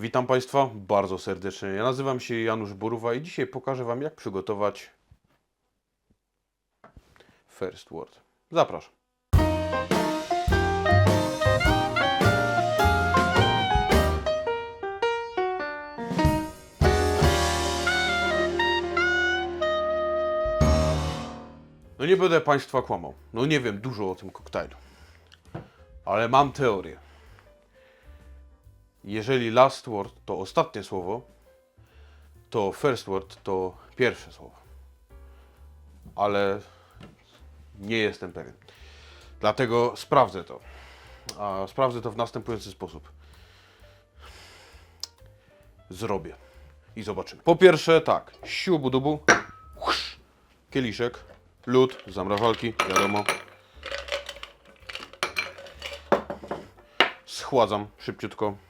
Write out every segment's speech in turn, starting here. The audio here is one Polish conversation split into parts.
Witam Państwa bardzo serdecznie. Ja nazywam się Janusz Boruwa i dzisiaj pokażę Wam, jak przygotować First Word. Zapraszam. No nie będę Państwa kłamał. No nie wiem dużo o tym koktajlu. Ale mam teorię. Jeżeli last word to ostatnie słowo, to first word to pierwsze słowo. Ale nie jestem pewien. Dlatego sprawdzę to. A sprawdzę to w następujący sposób. Zrobię. I zobaczymy. Po pierwsze tak. Siubu dubu. Kieliszek. Lód. Zamrażalki. Wiadomo. Schładzam szybciutko.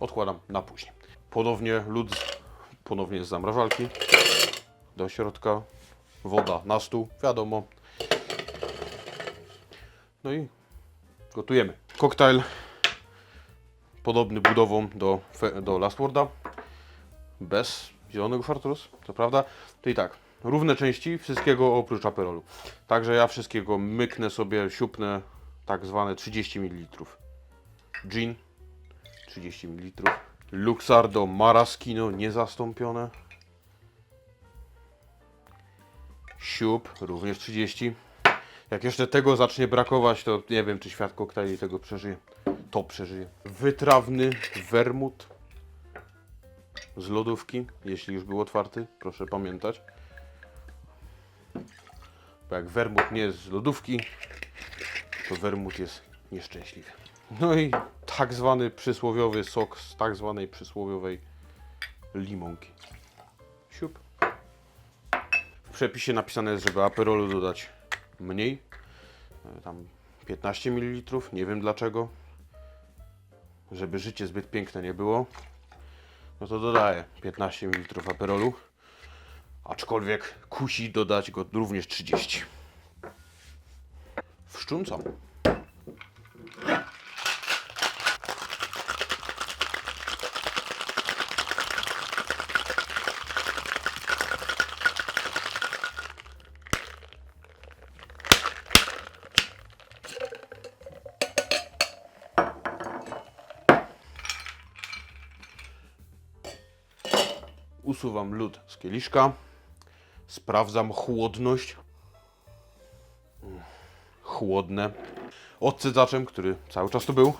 Odkładam na później. Ponownie lód, ponownie z zamrażalki do środka. Woda na stół, wiadomo. No i gotujemy. Koktajl podobny budową do, do Last Worda. Bez zielonego szartrus, to prawda. To i tak, równe części wszystkiego oprócz aperolu. Także ja wszystkiego myknę sobie, siupnę tak zwane 30 ml. Gin 30 ml. Luxardo Maraschino niezastąpione. Siup również 30. Jak jeszcze tego zacznie brakować, to nie wiem, czy świat koktajli tego przeżyje. To przeżyje. Wytrawny wermut z lodówki, jeśli już był otwarty, proszę pamiętać. Bo jak wermut nie jest z lodówki, to wermut jest nieszczęśliwy. No i tak zwany przysłowiowy sok z tak zwanej przysłowiowej limonki. Siup. W przepisie napisane jest, żeby aperolu dodać mniej. E, Tam 15 ml, nie wiem dlaczego. Żeby życie zbyt piękne nie było. No to dodaję 15 ml aperolu. Aczkolwiek kusi dodać go również 30. Wszczącam. Usuwam lód z kieliszka. Sprawdzam chłodność. Chłodne. Odcedzaczem, który cały czas tu był.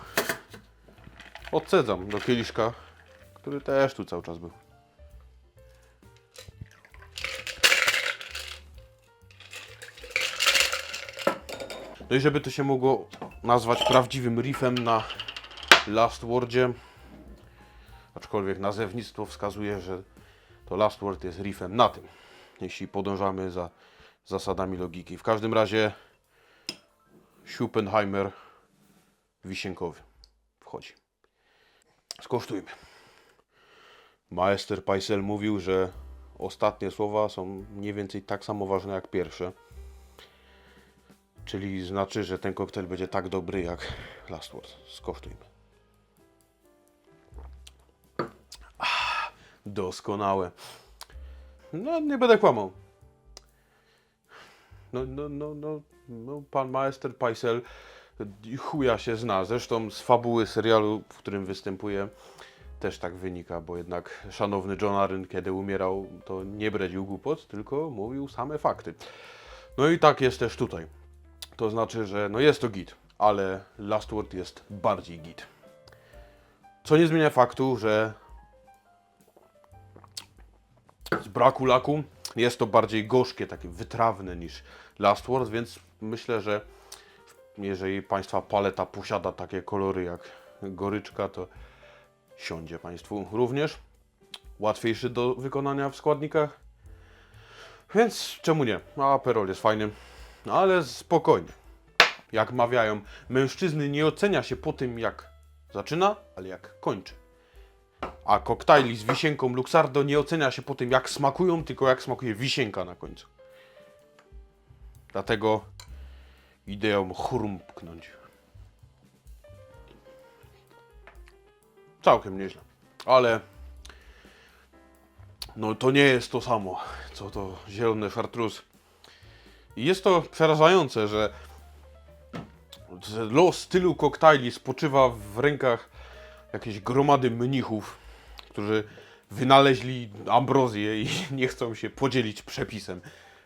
Odcedzam do kieliszka, który też tu cały czas był. No i żeby to się mogło nazwać prawdziwym riffem na Last Wordzie, aczkolwiek nazewnictwo wskazuje, że to Last Word jest riffem na tym, jeśli podążamy za zasadami logiki. W każdym razie Schuppenheimer wisienkowy wchodzi. Skosztujmy. Maester Paisel mówił, że ostatnie słowa są mniej więcej tak samo ważne jak pierwsze. Czyli znaczy, że ten koktajl będzie tak dobry jak Last Word. Skosztujmy. Doskonałe. No, nie będę kłamał. No, no, no, no, no pan maester Paisel chuja się zna. Zresztą z fabuły serialu, w którym występuje, też tak wynika, bo jednak szanowny John Arryn, kiedy umierał, to nie bredził głupot, tylko mówił same fakty. No i tak jest też tutaj. To znaczy, że no jest to git, ale Last Word jest bardziej git. Co nie zmienia faktu, że braku laku jest to bardziej gorzkie, takie wytrawne niż Last Word, więc myślę, że jeżeli Państwa paleta posiada takie kolory jak goryczka, to siądzie Państwu również. Łatwiejszy do wykonania w składnikach. Więc czemu nie? Aperol jest fajny, ale spokojnie. Jak mawiają, mężczyzny nie ocenia się po tym jak zaczyna, ale jak kończy. A koktajli z wisienką Luxardo nie ocenia się po tym, jak smakują, tylko jak smakuje wisienka na końcu. Dlatego idę ją chrumpknąć. całkiem nieźle. Ale no to nie jest to samo, co to zielony chartreuse. I jest to przerażające, że los tylu koktajli spoczywa w rękach jakiejś gromady mnichów, którzy wynaleźli ambrozję i nie chcą się podzielić przepisem.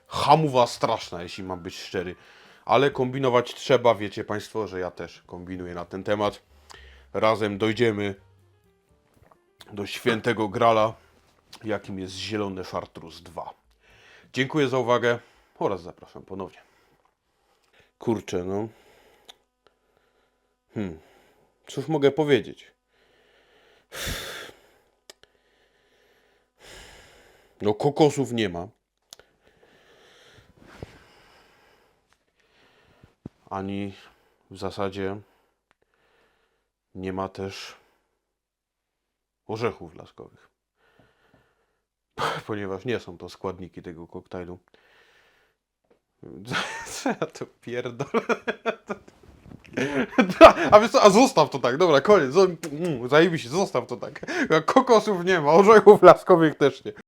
Hamuwa straszna, jeśli mam być szczery. Ale kombinować trzeba, wiecie Państwo, że ja też kombinuję na ten temat. Razem dojdziemy do świętego grala, jakim jest zielony Chartreuse 2. Dziękuję za uwagę oraz zapraszam ponownie. Kurczę, no. Hmm. Cóż mogę powiedzieć? No, kokosów nie ma. Ani w zasadzie nie ma też orzechów laskowych. Ponieważ nie są to składniki tego koktajlu. Co ja to pierdolę? A wiesz co, a zostaw to tak, dobra, koniec. Mm, Zajebiście, zostaw to tak. Kokosów nie ma, orzechów laskowych też nie.